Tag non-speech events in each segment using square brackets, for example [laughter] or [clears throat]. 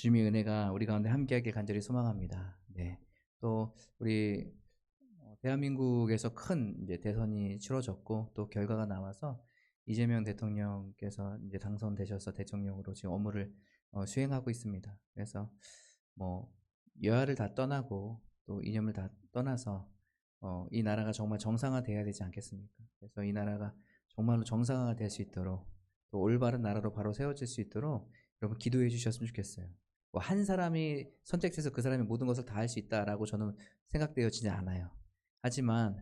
주님의 은혜가 우리 가운데 함께하길 간절히 소망합니다. 네. 또 우리 어, 대한민국에서 큰 이제 대선이 치러졌고 또 결과가 나와서 이재명 대통령께서 이제 당선되셔서 대통령으로 지금 업무를 어, 수행하고 있습니다. 그래서 뭐 여야를 다 떠나고 또 이념을 다 떠나서 어, 이 나라가 정말 정상화돼야 되지 않겠습니까? 그래서 이 나라가 정말로 정상화가 될 수 있도록 또 올바른 나라로 바로 세워질 수 있도록 여러분 기도해 주셨으면 좋겠어요. 뭐 한 사람이 선택해서 그 사람이 모든 것을 다 할 수 있다라고 저는 생각되어지지 않아요. 하지만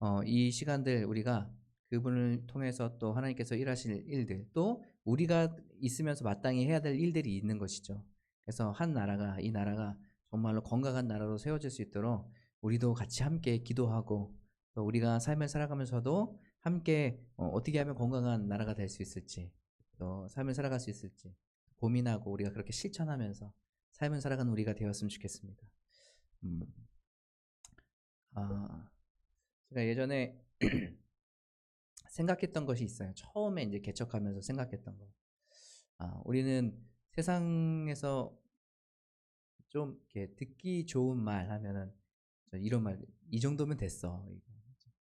어, 이 시간들 우리가 그분을 통해서 또 하나님께서 일하실 일들 또 우리가 있으면서 마땅히 해야 될 일들이 있는 것이죠. 그래서 한 나라가 이 나라가 정말로 건강한 나라로 세워질 수 있도록 우리도 같이 함께 기도하고 또 우리가 삶을 살아가면서도 함께 어, 어떻게 하면 건강한 나라가 될 수 있을지 또 삶을 살아갈 수 있을지 고민하고 우리가 그렇게 실천하면서 삶을 살아가는 우리가 되었으면 좋겠습니다. 음. 아, 제가 예전에 [clears throat] 생각했던 것이 있어요. 처음에 이제 개척하면서 생각했던 거. 아, 우리는 세상에서 좀 이렇게 듣기 좋은 말 하면은 저 이런 말, 이 정도면 됐어.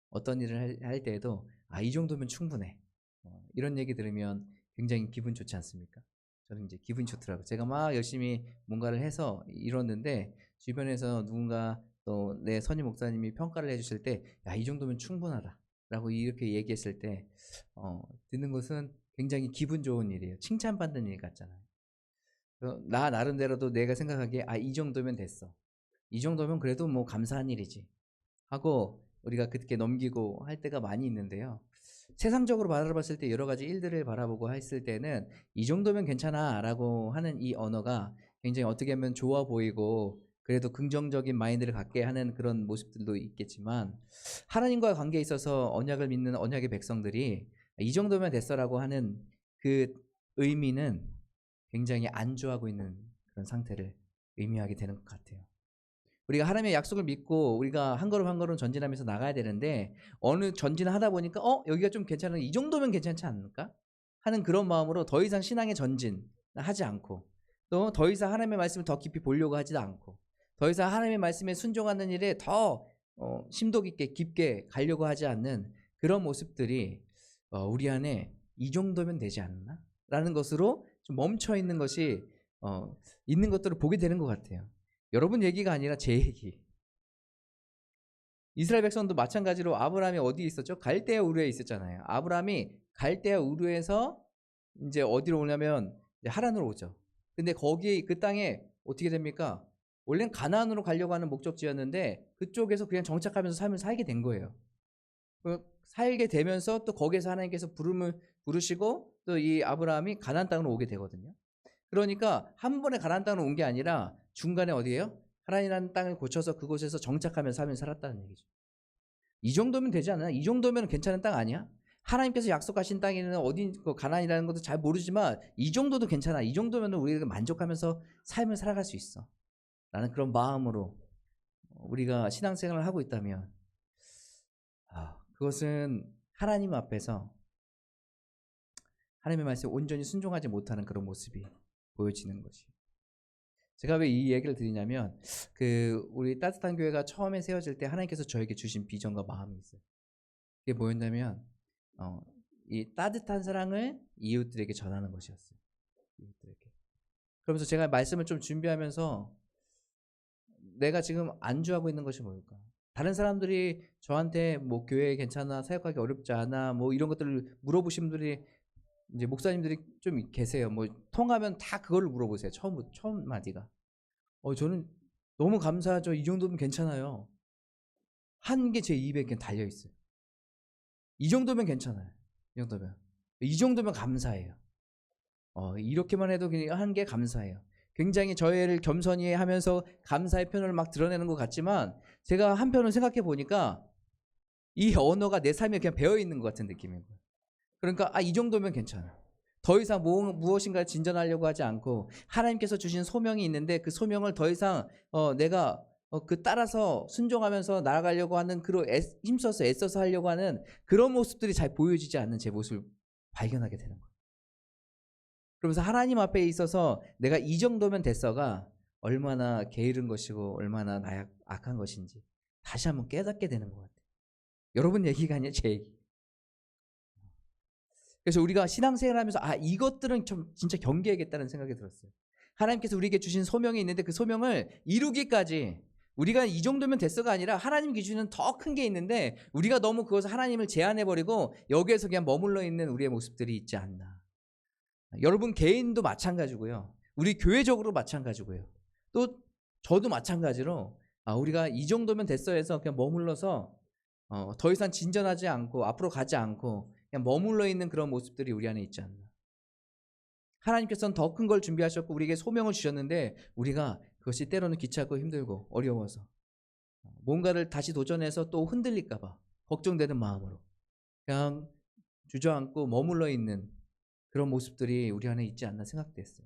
어떤 일을 할, 할 때에도 아, 이 정도면 충분해. 어, 이런 얘기 들으면 굉장히 기분 좋지 않습니까? 저는 이제 기분이 좋더라고요. 제가 막 열심히 뭔가를 해서 이뤘는데 주변에서 누군가 또 내 선임 목사님이 평가를 해주실 때, 야, 이 정도면 충분하다. 라고 이렇게 얘기했을 때, 어, 듣는 것은 굉장히 기분 좋은 일이에요. 칭찬받는 일 같잖아요. 나 나름대로도 내가 생각하기에, 아, 이 정도면 됐어. 이 정도면 그래도 뭐 감사한 일이지. 하고 우리가 그렇게 넘기고 할 때가 많이 있는데요. 세상적으로 바라봤을 때 여러 가지 일들을 바라보고 했을 때는 이 정도면 괜찮아 라고 하는 이 언어가 굉장히 어떻게 보면 좋아 보이고 그래도 긍정적인 마인드를 갖게 하는 그런 모습들도 있겠지만 하나님과의 관계에 있어서 언약을 믿는 언약의 백성들이 이 정도면 됐어라고 하는 그 의미는 굉장히 안주하고 있는 그런 상태를 의미하게 되는 것 같아요. 우리가 하나님의 약속을 믿고 우리가 한 걸음 한 걸음 전진하면서 나가야 되는데 어느 전진을 하다 보니까 어 여기가 좀 괜찮은 이 정도면 괜찮지 않을까 하는 그런 마음으로 더 이상 신앙의 전진 하지 않고 또 더 이상 하나님의 말씀을 더 깊이 보려고 하지도 않고 더 이상 하나님의 말씀에 순종하는 일에 더 어, 심도 깊게 깊게 가려고 하지 않는 그런 모습들이 어, 우리 안에 이 정도면 되지 않나? 라는 것으로 좀 멈춰 있는 것이 어, 있는 것들을 보게 되는 것 같아요. 여러분 얘기가 아니라 제 얘기. 이스라엘 백성도 마찬가지로 아브라함이 어디에 있었죠? 갈대아 우르에 있었잖아요. 아브라함이 갈대아 우르에서 이제 어디로 오냐면 하란으로 오죠. 근데 거기 그 땅에 어떻게 됩니까? 원래는 가나안으로 가려고 하는 목적지였는데 그쪽에서 그냥 정착하면서 삶을 살게 된 거예요. 그 살게 되면서 또 거기에서 하나님께서 부름을 부르시고 또 이 아브라함이 가나안 땅으로 오게 되거든요. 그러니까 한 번에 가나안 땅으로 온 게 아니라 중간에 어디예요? 하란이라는 땅을 고쳐서 그곳에서 정착하면서 삶을 살았다는 얘기죠. 이 정도면 되지 않나? 이 정도면 괜찮은 땅 아니야? 하나님께서 약속하신 땅에는 어디 그 가나안이라는 것도 잘 모르지만 이 정도도 괜찮아. 이 정도면 우리가 만족하면서 삶을 살아갈 수 있어. 라는 그런 마음으로 우리가 신앙생활을 하고 있다면 아, 그것은 하나님 앞에서 하나님의 말씀에 온전히 순종하지 못하는 그런 모습이 보여지는 것이. 제가 왜 이 얘기를 드리냐면 그 우리 따뜻한 교회가 처음에 세워질 때 하나님께서 저에게 주신 비전과 마음이 있어요. 그게 뭐였냐면 어, 이 따뜻한 사랑을 이웃들에게 전하는 것이었어요. 이웃들에게. 그러면서 제가 말씀을 좀 준비하면서 내가 지금 안주하고 있는 것이 뭘까? 다른 사람들이 저한테 뭐 교회 괜찮아, 사역하기 어렵지 않아, 뭐 이런 것들을 물어보신 분들이 이제 목사님들이 좀 계세요. 뭐 통하면 다 그걸 물어보세요. 처음 처음 마디가. 어 저는 너무 감사하죠. 이 정도면 괜찮아요. 한 게 제 입에 그냥 달려 있어요. 이 정도면 괜찮아요. 이 정도면 이 정도면 감사해요. 어 이렇게만 해도 그냥 한 게 감사해요. 굉장히 저희를 겸손히 하면서 감사의 표현을 막 드러내는 것 같지만 제가 한편으로 생각해 보니까 이 언어가 내 삶에 그냥 배어 있는 것 같은 느낌인 거예요. 그러니까 아 이 정도면 괜찮아. 더 이상 뭐, 무엇인가 진전하려고 하지 않고 하나님께서 주신 소명이 있는데 그 소명을 더 이상 어, 내가 어, 그 따라서 순종하면서 나아가려고 하는 애, 힘써서 애써서 하려고 하는 그런 모습들이 잘 보여지지 않는 제 모습을 발견하게 되는 거예요. 그러면서 하나님 앞에 있어서 내가 이 정도면 됐어가 얼마나 게으른 것이고 얼마나 나약 악한 것인지 다시 한번 깨닫게 되는 것 같아요. 여러분 얘기가 아니라 제 얘기. 그래서 우리가 신앙생활 하면서 아 이것들은 좀 진짜 경계해야겠다는 생각이 들었어요. 하나님께서 우리에게 주신 소명이 있는데 그 소명을 이루기까지 우리가 이 정도면 됐어가 아니라 하나님 기준은 더 큰 게 있는데 우리가 너무 그것을 하나님을 제한해버리고 여기에서 그냥 머물러 있는 우리의 모습들이 있지 않나. 여러분 개인도 마찬가지고요. 우리 교회적으로 마찬가지고요. 또 저도 마찬가지로 아, 우리가 이 정도면 됐어 해서 그냥 머물러서 어, 더 이상 진전하지 않고 앞으로 가지 않고 그냥 머물러 있는 그런 모습들이 우리 안에 있지 않나. 하나님께서는 더 큰 걸 준비하셨고 우리에게 소명을 주셨는데 우리가 그것이 때로는 귀찮고 힘들고 어려워서 뭔가를 다시 도전해서 또 흔들릴까봐 걱정되는 마음으로 그냥 주저앉고 머물러 있는 그런 모습들이 우리 안에 있지 않나 생각됐어요.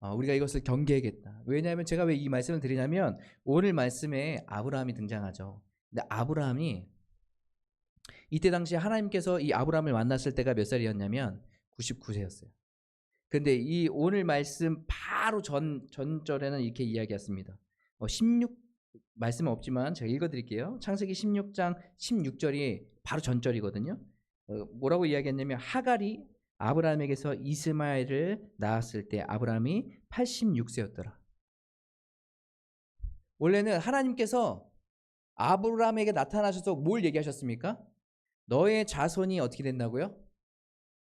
아, 우리가 이것을 경계해야겠다. 왜냐하면 제가 왜 이 말씀을 드리냐면 오늘 말씀에 아브라함이 등장하죠. 근데 아브라함이 이때 당시에 하나님께서 이 아브라함을 만났을 때가 몇 살이었냐면 99세였어요. 근데 이 오늘 말씀 바로 전 전절에는 이렇게 이야기했습니다. 어, 16 말씀은 없지만 제가 읽어드릴게요. 창세기 16장 16절이 바로 전절이거든요. 어, 뭐라고 이야기했냐면 하갈이 아브라함에게서 이스마엘을 낳았을 때 아브라함이 86세였더라. 원래는 하나님께서 아브라함에게 나타나셔서 뭘 얘기하셨습니까? 너의 자손이 어떻게 된다고요?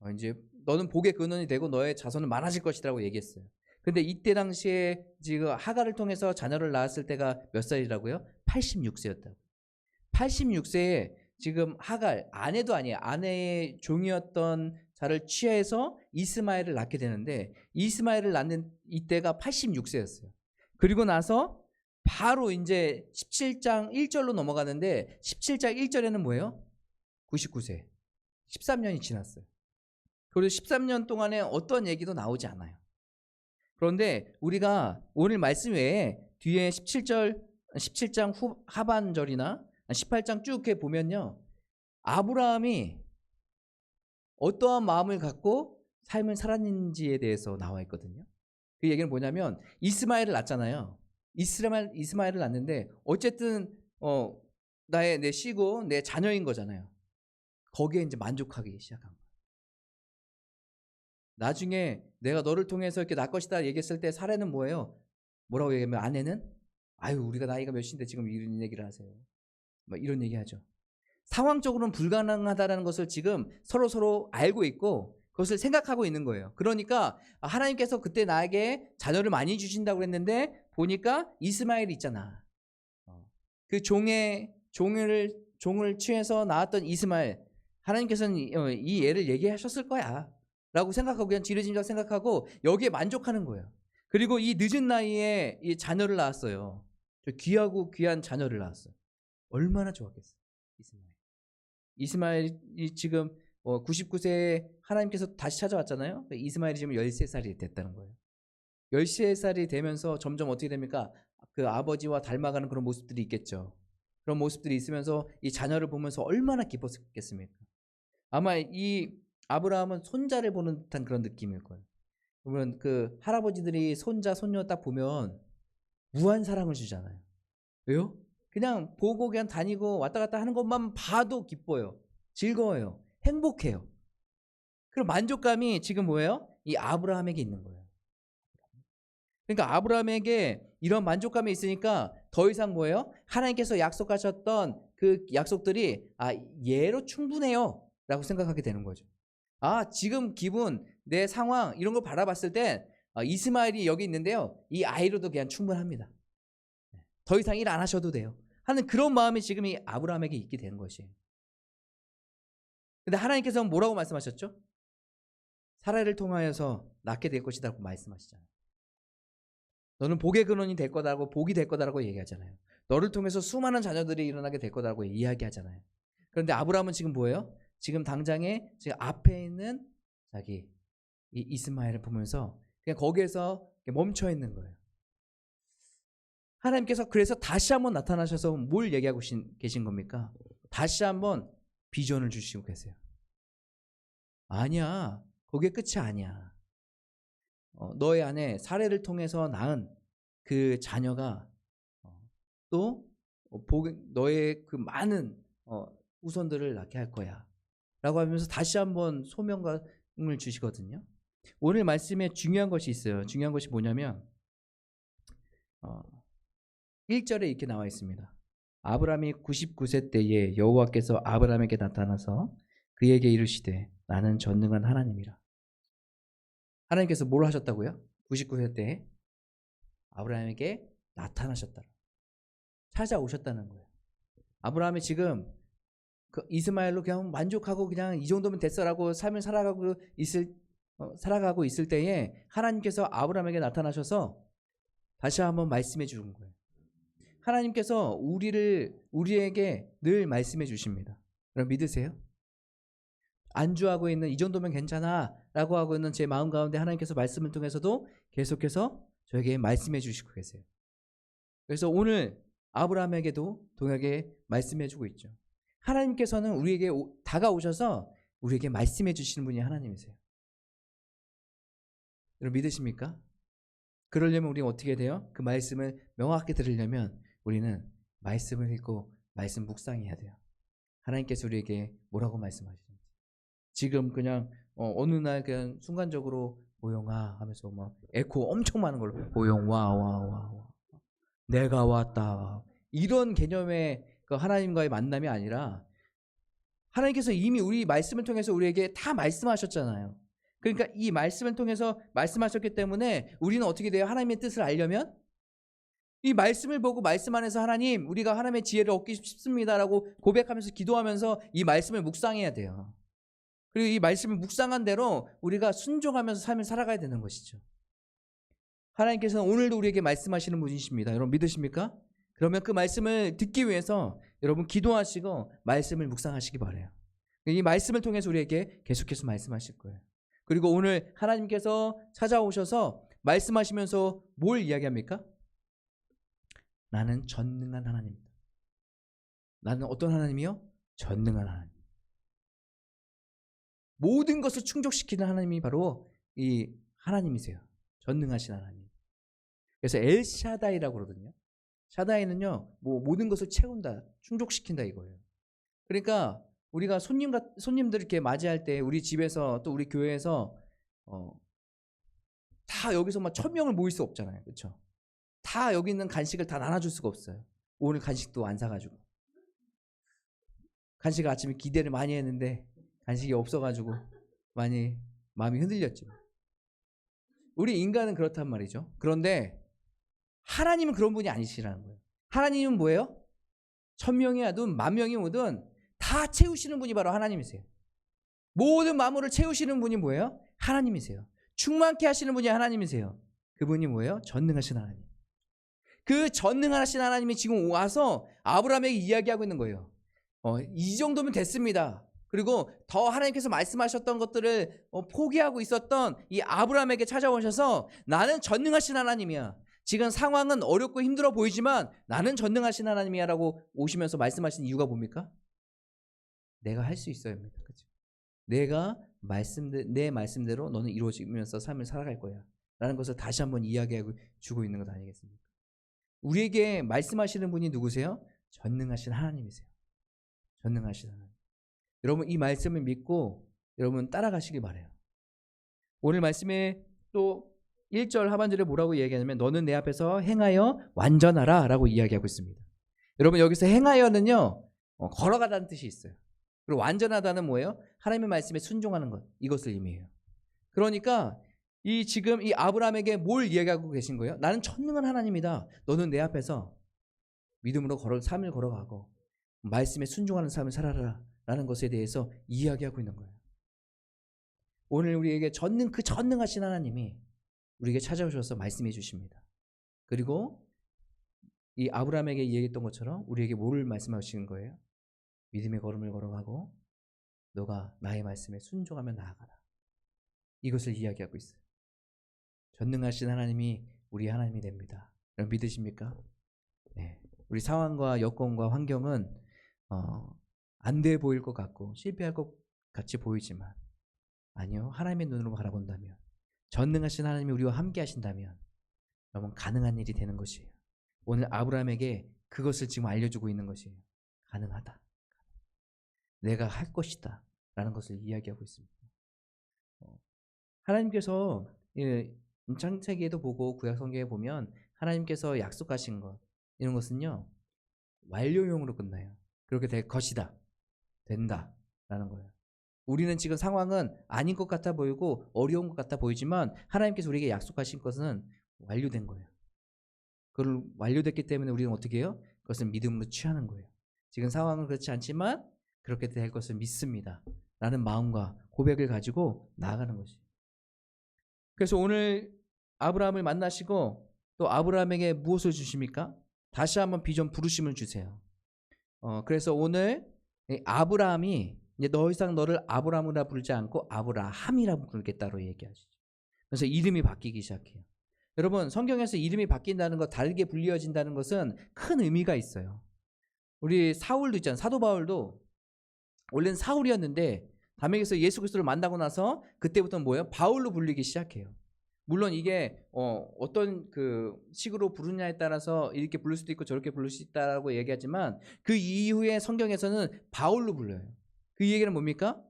어, 이제 너는 복의 근원이 되고 너의 자손은 많아질 것이라고 얘기했어요. 근데 이때 당시에 지금 하가를 통해서 자녀를 낳았을 때가 몇 살이라고요? 86세였다고. 86세에 지금 하갈 아내도 아니에요. 아내의 종이었던 자를 취해서 이스마엘을 낳게 되는데 이스마엘을 낳는 이때가 86세였어요. 그리고 나서 바로 이제 17장 1절로 넘어가는데 17장 1절에는 뭐예요? 99세. 13년이 지났어요. 그리고 13년 동안에 어떤 얘기도 나오지 않아요. 그런데 우리가 오늘 말씀 외에 뒤에 17절 17장 후, 하반절이나 18장 쭉해 보면요. 아브라함이 어떠한 마음을 갖고 삶을 살았는지에 대해서 나와 있거든요. 그 얘기는 뭐냐면 이스마엘을 낳잖아요. 이스마엘 이스마엘을 낳는데 어쨌든 어 나의 내 씨고 내 자녀인 거잖아요. 거기에 이제 만족하기 시작한 거예요. 나중에 내가 너를 통해서 이렇게 낳을 것이다 얘기했을 때 사례는 뭐예요? 뭐라고 얘기하면 아내는 아유 우리가 나이가 몇인데 지금 이런 얘기를 하세요. 막 이런 얘기하죠. 상황적으로는 불가능하다는 것을 지금 서로 서로 알고 있고 그것을 생각하고 있는 거예요. 그러니까 하나님께서 그때 나에게 자녀를 많이 주신다고 했는데 보니까 이스마엘이 있잖아. 어. 그 종의 종을 종을 취해서 낳았던 이스마엘 하나님께서는 어, 이 애를 얘기하셨을 거야. 라고 생각하고 그냥 지레짐작 생각하고 여기에 만족하는 거예요. 그리고 이 늦은 나이에 이 자녀를 낳았어요. 귀하고 귀한 자녀를 낳았어요. 얼마나 좋았겠어요. 이스마엘. 이스마엘이 지금 99세에 하나님께서 다시 찾아왔잖아요. 이스마엘이 지금 13살이 됐다는 거예요. 13살이 되면서 점점 어떻게 됩니까? 그 아버지와 닮아가는 그런 모습들이 있겠죠. 그런 모습들이 있으면서 이 자녀를 보면서 얼마나 기뻤겠습니까? 아마 이 아브라함은 손자를 보는 듯한 그런 느낌일 거예요. 그러면 그 할아버지들이 손자, 손녀 딱 보면 무한 사랑을 주잖아요. 왜요? 그냥 보고 그냥 다니고 왔다 갔다 하는 것만 봐도 기뻐요. 즐거워요. 행복해요. 그럼 만족감이 지금 뭐예요? 이 아브라함에게 있는 거예요. 그러니까 아브라함에게 이런 만족감이 있으니까 더 이상 뭐예요? 하나님께서 약속하셨던 그 약속들이 아 얘로 충분해요. 라고 생각하게 되는 거죠. 아, 지금 기분, 내 상황 이런 걸 바라봤을 때 아, 이스마엘이 여기 있는데요. 이 아이로도 그냥 충분합니다. 더 이상 일 안 하셔도 돼요. 하는 그런 마음이 지금 이 아브라함에게 있게 되는 것이에요. 근데 하나님께서는 뭐라고 말씀하셨죠? 사라를 통하여서 낳게 될 것이다라고 말씀하시잖아요. 너는 복의 근원이 될 거다라고 복이 될 거다라고 얘기하잖아요. 너를 통해서 수많은 자녀들이 일어나게 될 거다라고 이야기하잖아요. 그런데 아브라함은 지금 뭐예요? 지금 당장에 지금 앞에 있는 자기 이 이스마엘을 보면서 그냥 거기에서 멈춰 있는 거예요. 하나님께서 그래서 다시 한번 나타나셔서 뭘 얘기하고 계신 겁니까? 다시 한번 비전을 주시고 계세요. 아니야. 거기에 끝이 아니야. 어, 너의 안에 사례를 통해서 낳은 그 자녀가 어, 또 어, 복, 너의 그 많은 어, 후손들을 낳게 할 거야. 라고 하면서 다시 한번 소명감을 주시거든요. 오늘 말씀에 중요한 것이 있어요. 중요한 것이 뭐냐면 어, 1절에 이렇게 나와 있습니다. 아브라함이 99세 때에 여호와께서 아브라함에게 나타나서 그에게 이르시되 나는 전능한 하나님이라. 하나님께서 뭘 하셨다고요? 99세 때에 아브라함에게 나타나셨다. 찾아오셨다는 거예요. 아브라함이 지금 그 이스마엘로 그냥 만족하고 그냥 이 정도면 됐어라고 삶을 살아가고 있을 어, 살아가고 있을 때에 하나님께서 아브라함에게 나타나셔서 다시 한번 말씀해 주는 거예요. 하나님께서 우리를 우리에게 늘 말씀해 주십니다. 여러분 믿으세요? 안주하고 있는 이 정도면 괜찮아라고 하고 있는 제 마음 가운데 하나님께서 말씀을 통해서도 계속해서 저에게 말씀해 주시고 계세요. 그래서 오늘 아브라함에게도 동일하게 말씀해 주고 있죠. 하나님께서는 우리에게 오- 다가오셔서 우리에게 말씀해 주시는 분이 하나님이세요. 여러분 믿으십니까? 그러려면 우리가 어떻게 돼요? 그 말씀을 명확히 들으려면 우리는 말씀을 읽고 말씀 묵상해야 돼요. 하나님께서 우리에게 뭐라고 말씀하시는지. 지금 그냥 어, 느날 그냥 순간적으로 보영아 하면서 막 에코 엄청 많은 걸로 보영 와와 와 와 내가 왔다 이런 개념의 그 하나님과의 만남이 아니라 하나님께서 이미 우리 말씀을 통해서 우리에게 다 말씀하셨잖아요. 그러니까 이 말씀을 통해서 말씀하셨기 때문에 우리는 어떻게 돼요? 하나님의 뜻을 알려면 이 말씀을 보고 말씀 안에서 하나님 우리가 하나님의 지혜를 얻기 싶습니다라고 고백하면서 기도하면서 이 말씀을 묵상해야 돼요. 그리고 이 말씀을 묵상한 대로 우리가 순종하면서 삶을 살아가야 되는 것이죠. 하나님께서는 오늘도 우리에게 말씀하시는 분이십니다. 여러분 믿으십니까? 그러면 그 말씀을 듣기 위해서 여러분 기도하시고 말씀을 묵상하시기 바래요. 이 말씀을 통해서 우리에게 계속해서 말씀하실 거예요. 그리고 오늘 하나님께서 찾아오셔서 말씀하시면서 뭘 이야기합니까? 나는 전능한 하나님이다. 나는 어떤 하나님이요? 전능한 하나님. 모든 것을 충족시키는 하나님이 바로 이 하나님이세요. 전능하신 하나님. 그래서 엘샤다이라고 그러거든요. 샤다이는요, 뭐 모든 것을 채운다, 충족시킨다 이거예요. 그러니까 우리가 손님 같 손님들 이렇게 맞이할 때 우리 집에서 또 우리 교회에서 어, 다 여기서 막 천 명을 모일 수 없잖아요, 그렇죠? 다 여기 있는 간식을 다 나눠줄 수가 없어요. 오늘 간식도 안 사가지고 간식을 아침에 기대를 많이 했는데 간식이 없어가지고 많이 마음이 흔들렸죠. 우리 인간은 그렇단 말이죠. 그런데 하나님은 그런 분이 아니시라는 거예요. 하나님은 뭐예요? 천 명이 와든 만 명이 오든 다 채우시는 분이 바로 하나님이세요. 모든 마음을 채우시는 분이 뭐예요? 하나님이세요. 충만케 하시는 분이 하나님이세요. 그분이 뭐예요? 전능하신 하나님. 그 전능하신 하나님이 지금 와서 아브라함에게 이야기하고 있는 거예요. 어, 이 정도면 됐습니다. 그리고 더 하나님께서 말씀하셨던 것들을 어, 포기하고 있었던 이 아브라함에게 찾아오셔서 나는 전능하신 하나님이야. 지금 상황은 어렵고 힘들어 보이지만 나는 전능하신 하나님이야라고 오시면서 말씀하신 이유가 뭡니까? 내가 할 수 있어요입니다. 그죠? 내가 말씀대 내 말씀대로 너는 이루어지면서 삶을 살아갈 거야. 라는 것을 다시 한번 이야기하고 주고 있는 것 아니겠습니까? 우리에게 말씀하시는 분이 누구세요? 전능하신 하나님이세요. 전능하신 하나님. 여러분 이 말씀을 믿고 여러분 따라가시기 바래요. 오늘 말씀에 또 1절 하반절에 뭐라고 이야기하냐면 너는 내 앞에서 행하여 완전하라 라고 이야기하고 있습니다. 여러분 여기서 행하여는요 어, 걸어가다는 뜻이 있어요. 그리고 완전하다는 뭐예요? 하나님의 말씀에 순종하는 것 이것을 의미해요. 그러니까 이 지금 이 아브라함에게 뭘 이야기하고 계신 거예요? 나는 천능한 하나님이다. 너는 내 앞에서 믿음으로 걸어 삶을 걸어가고 말씀에 순종하는 삶을 살아라 라는 것에 대해서 이야기하고 있는 거예요. 오늘 우리에게 전능 그 전능하신 하나님이 우리에게 찾아오셔서 말씀해 주십니다. 그리고 이 아브라함에게 이야기했던 것처럼 우리에게 뭐를 말씀하시는 거예요? 믿음의 걸음을 걸어가고 너가 나의 말씀에 순종하며 나아가라. 이것을 이야기하고 있어요. 전능하신 하나님이 우리 하나님이 됩니다. 여러분 믿으십니까? 네. 우리 상황과 여건과 환경은 어, 안 돼 보일 것 같고 실패할 것 같이 보이지만 아니요. 하나님의 눈으로 바라본다면 전능하신 하나님이 우리와 함께 하신다면 여러분 가능한 일이 되는 것이에요. 오늘 아브라함에게 그것을 지금 알려주고 있는 것이에요. 가능하다. 내가 할 것이다. 라는 것을 이야기하고 있습니다. 어, 하나님께서 예, 창세기에도 보고 구약 성경에 보면 하나님께서 약속하신 것 이런 것은요 완료형으로 끝나요. 그렇게 될 것이다, 된다라는 거예요. 우리는 지금 상황은 아닌 것 같아 보이고 어려운 것 같아 보이지만 하나님께서 우리에게 약속하신 것은 완료된 거예요. 그걸 완료됐기 때문에 우리는 어떻게 해요? 그것을 믿음으로 취하는 거예요. 지금 상황은 그렇지 않지만 그렇게 될 것을 믿습니다. 라는 마음과 고백을 가지고 나아가는 것이. 그래서 오늘 아브라함을 만나시고 또 아브라함에게 무엇을 주십니까? 다시 한번 비전 부르심을 주세요. 어, 그래서 오늘 이 아브라함이 이제 더 이상 너를 아브라함이라 부르지 않고 아브라함이라 부르겠다로 얘기하시죠. 그래서 이름이 바뀌기 시작해요. 여러분 성경에서 이름이 바뀐다는 것 다르게 불리어진다는 것은 큰 의미가 있어요. 우리 사울도 있잖아요. 사도 바울도 원래는 사울이었는데 담에게서 예수 그리스도를 만나고 나서 그때부터 뭐예요? 바울로 불리기 시작해요. 물론 이게 어, 어떤 그 식으로 부르냐에 따라서 이렇게 부를 수도 있고 저렇게 부를 수 있다라고 얘기하지만 그 이후에 성경에서는 바울로 불러요. 그 얘기는 뭡니까?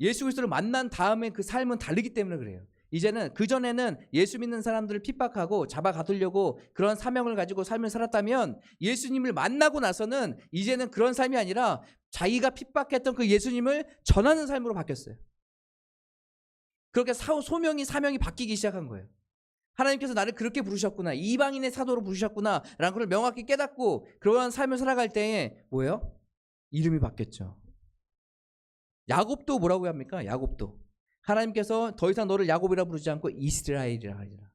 예수 그리스도를 만난 다음에 그 삶은 다르기 때문에 그래요. 이제는 그 전에는 예수 믿는 사람들을 핍박하고 잡아 가두려고 그런 사명을 가지고 삶을 살았다면 예수님을 만나고 나서는 이제는 그런 삶이 아니라 자기가 핍박했던 그 예수님을 전하는 삶으로 바뀌었어요. 그렇게 사, 소명이 사명이 바뀌기 시작한 거예요. 하나님께서 나를 그렇게 부르셨구나. 이방인의 사도로 부르셨구나. 라는 걸 명확히 깨닫고 그러한 삶을 살아갈 때에 뭐예요? 이름이 바뀌었죠. 야곱도 뭐라고 합니까? 야곱도. 하나님께서 더 이상 너를 야곱이라 부르지 않고 이스라엘이라 하리라.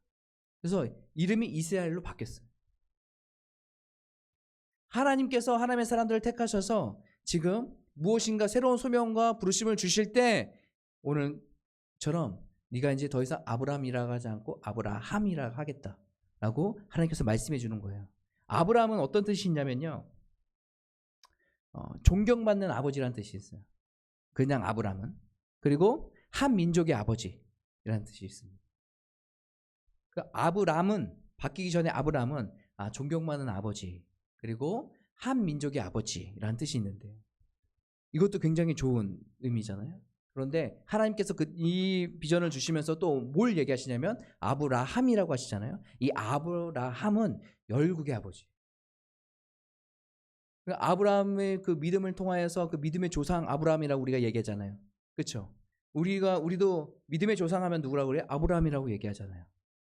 그래서 이름이 이스라엘로 바뀌었어요. 하나님께서 하나님의 사람들을 택하셔서 지금 무엇인가 새로운 소명과 부르심을 주실 때 오늘처럼 네가 이제 더 이상 아브라함이라 하지 않고 아브라함이라 하겠다라고 하나님께서 말씀해 주는 거예요. 아브라함은 어떤 뜻이 있냐면요. 어, 존경받는 아버지라는 뜻이 있어요. 그냥 아브라함은. 그리고 한 민족의 아버지라는 뜻이 있습니다. 그 아브람은 바뀌기 전에 아브람은 아, 존경받는 아버지 그리고 한 민족의 아버지라는 뜻이 있는데요. 이것도 굉장히 좋은 의미잖아요. 그런데 하나님께서 그 이 비전을 주시면서 또 뭘 얘기하시냐면 아브라함이라고 하시잖아요. 이 아브라함은 열국의 아버지. 그 아브라함의 그 믿음을 통하여서 그 믿음의 조상 아브라함이라고 우리가 얘기하잖아요. 그렇죠? 우리가 우리도 믿음의 조상하면 누구라고 그래? 아브라함이라고 얘기하잖아요.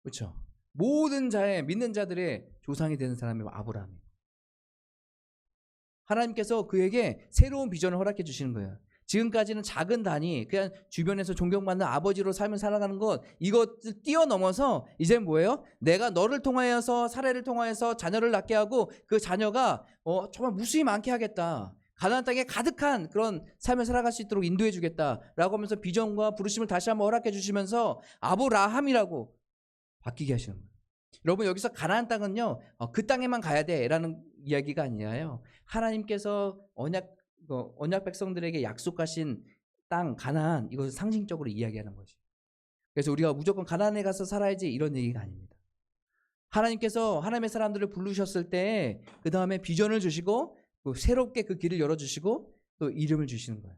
그렇죠? 모든 자의 믿는 자들의 조상이 되는 사람이 아브라함이에요. 하나님께서 그에게 새로운 비전을 허락해 주시는 거예요. 지금까지는 작은 단위, 그냥 주변에서 존경받는 아버지로 삶을 살아가는 것, 이것을 뛰어넘어서 이제 뭐예요? 내가 너를 통하여서 사례를 통하여서 자녀를 낳게 하고 그 자녀가 어, 정말 무수히 많게 하겠다. 가나안 땅에 가득한 그런 삶을 살아갈 수 있도록 인도해 주겠다라고 하면서 비전과 부르심을 다시 한번 허락해 주시면서 아브라함이라고 바뀌게 하시는 거예요. 여러분 여기서 가나안 땅은요 어, 그 땅에만 가야 돼라는 이야기가 아니라요 하나님께서 언약 어, 언약 백성들에게 약속하신 땅 가나안 이것을 상징적으로 이야기하는 거죠. 그래서 우리가 무조건 가나안에 가서 살아야지 이런 얘기가 아닙니다. 하나님께서 하나님의 사람들을 부르셨을 때 그 다음에 비전을 주시고 그 새롭게 그 길을 열어주시고 또 이름을 주시는 거예요.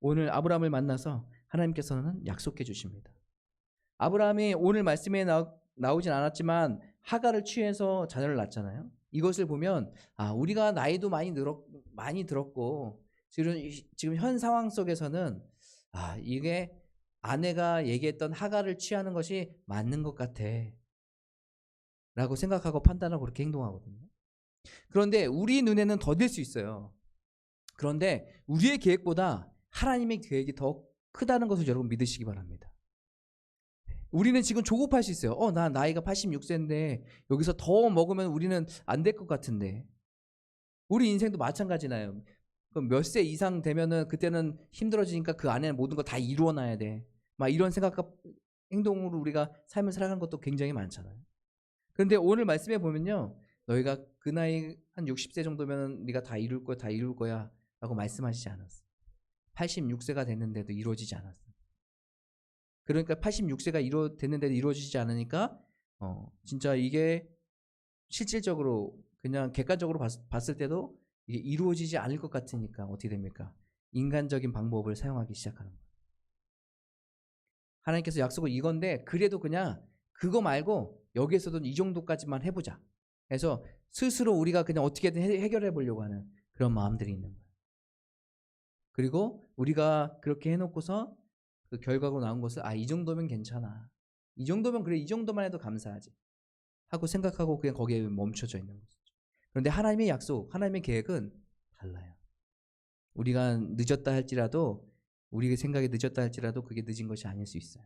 오늘 아브라함을 만나서 하나님께서는 약속해 주십니다. 아브라함이 오늘 말씀에 나, 나오진 않았지만 하가를 취해서 자녀를 낳잖아요. 이것을 보면 아 우리가 나이도 많이 늘었 많이 들었고 지금 지금 현 상황 속에서는 아 이게 아내가 얘기했던 하가를 취하는 것이 맞는 것 같아 라고 생각하고 판단하고 그렇게 행동하거든요. 그런데 우리 눈에는 더딜 수 있어요. 그런데 우리의 계획보다 하나님의 계획이 더 크다는 것을 여러분 믿으시기 바랍니다. 우리는 지금 조급할 수 있어요. 어, 나 나이가 86세인데 여기서 더 먹으면 우리는 안 될 것 같은데. 우리 인생도 마찬가지나요. 그럼 몇 세 이상 되면은 그때는 힘들어지니까 그 안에 모든 거 다 이루어 놔야 돼. 막 이런 생각과 행동으로 우리가 삶을 살아가는 것도 굉장히 많잖아요. 그런데 오늘 말씀해 보면요. 너희가 그 나이 한 60세 정도면 네가 다 이룰 거야, 다 이룰 거야 라고 말씀하시지 않았어. 86세가 됐는데도 이루어지지 않았어. 그러니까 86세가 이루 됐는데도 이루어지지 않으니까 어, 진짜 이게 실질적으로 그냥 객관적으로 봤, 봤을 때도 이게 이루어지지 않을 것 같으니까 어떻게 됩니까? 인간적인 방법을 사용하기 시작하는 거예요. 하나님께서 약속을 이건데 그래도 그냥 그거 말고 여기에서도 이 정도까지만 해보자. 그래서 스스로 우리가 그냥 어떻게든 해- 해결해 보려고 하는 그런 마음들이 있는 거예요. 그리고 우리가 그렇게 해놓고서 그 결과로 나온 것을 아 이 정도면 괜찮아. 이 정도면 그래 이 정도만 해도 감사하지. 하고 생각하고 그냥 거기에 멈춰져 있는 거죠. 그런데 하나님의 약속, 하나님의 계획은 달라요. 우리가 늦었다 할지라도 우리의 생각이 늦었다 할지라도 그게 늦은 것이 아닐 수 있어요.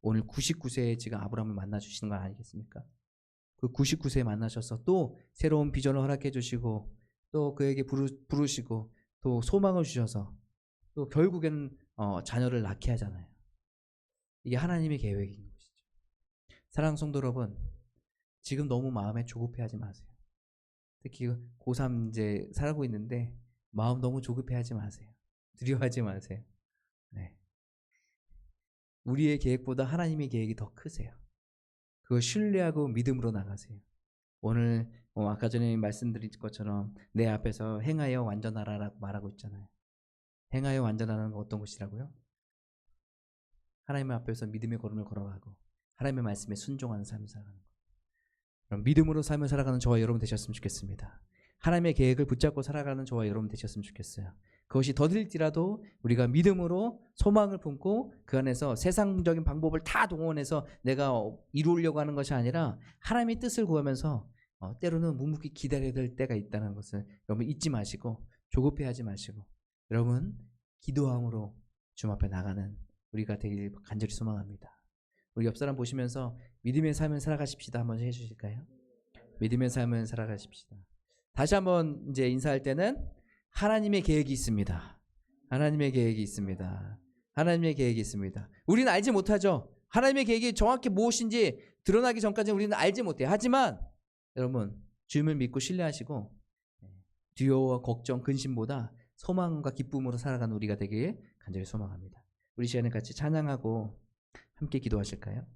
오늘 99세에 지금 아브라함을 만나 주시는 건 아니겠습니까? 그 99세에 만나셔서 또 새로운 비전을 허락해 주시고 또 그에게 부르, 부르시고 또 소망을 주셔서 또 결국에는 어, 자녀를 낳게 하잖아요. 이게 하나님의 계획인 것이죠. 사랑하는 성도 여러분, 지금 너무 마음에 조급해하지 마세요. 특히 고3 이제 살고 있는데 마음 너무 조급해하지 마세요. 두려워하지 마세요. 네. 우리의 계획보다 하나님의 계획이 더 크세요. 그걸 신뢰하고 믿음으로 나가세요. 오늘 어, 아까 전에 말씀드린 것처럼 내 앞에서 행하여 완전하라라고 말하고 있잖아요. 행하여 완전하는 건 어떤 것이라고요? 하나님 앞에서 믿음의 걸음을 걸어가고 하나님의 말씀에 순종하는 삶을 살아가는 것. 그럼 믿음으로 삶을 살아가는 저와 여러분 되셨으면 좋겠습니다. 하나님의 계획을 붙잡고 살아가는 저와 여러분 되셨으면 좋겠어요. 그것이 더딜지라도 우리가 믿음으로 소망을 품고 그 안에서 세상적인 방법을 다 동원해서 내가 어, 이루려고 하는 것이 아니라 하나님의 뜻을 구하면서 어, 때로는 묵묵히 기다려야 될 때가 있다는 것을 여러분 잊지 마시고 조급해하지 마시고 여러분 기도함으로 주님 앞에 나가는 우리가 되길 간절히 소망합니다. 우리 옆 사람 보시면서 믿음의 삶을 살아가십시다 한번 해주실까요? 믿음의 삶을 살아가십시다. 다시 한번 이제 인사할 때는 하나님의 계획이 있습니다. 하나님의 계획이 있습니다. 하나님의 계획이 있습니다. 우리는 알지 못하죠. 하나님의 계획이 정확히 무엇인지 드러나기 전까지는 우리는 알지 못해요. 하지만 여러분 주님을 믿고 신뢰하시고 두려워와 걱정, 근심보다 소망과 기쁨으로 살아가는 우리가 되길 간절히 소망합니다. 우리 시간에 같이 찬양하고 함께 기도하실까요?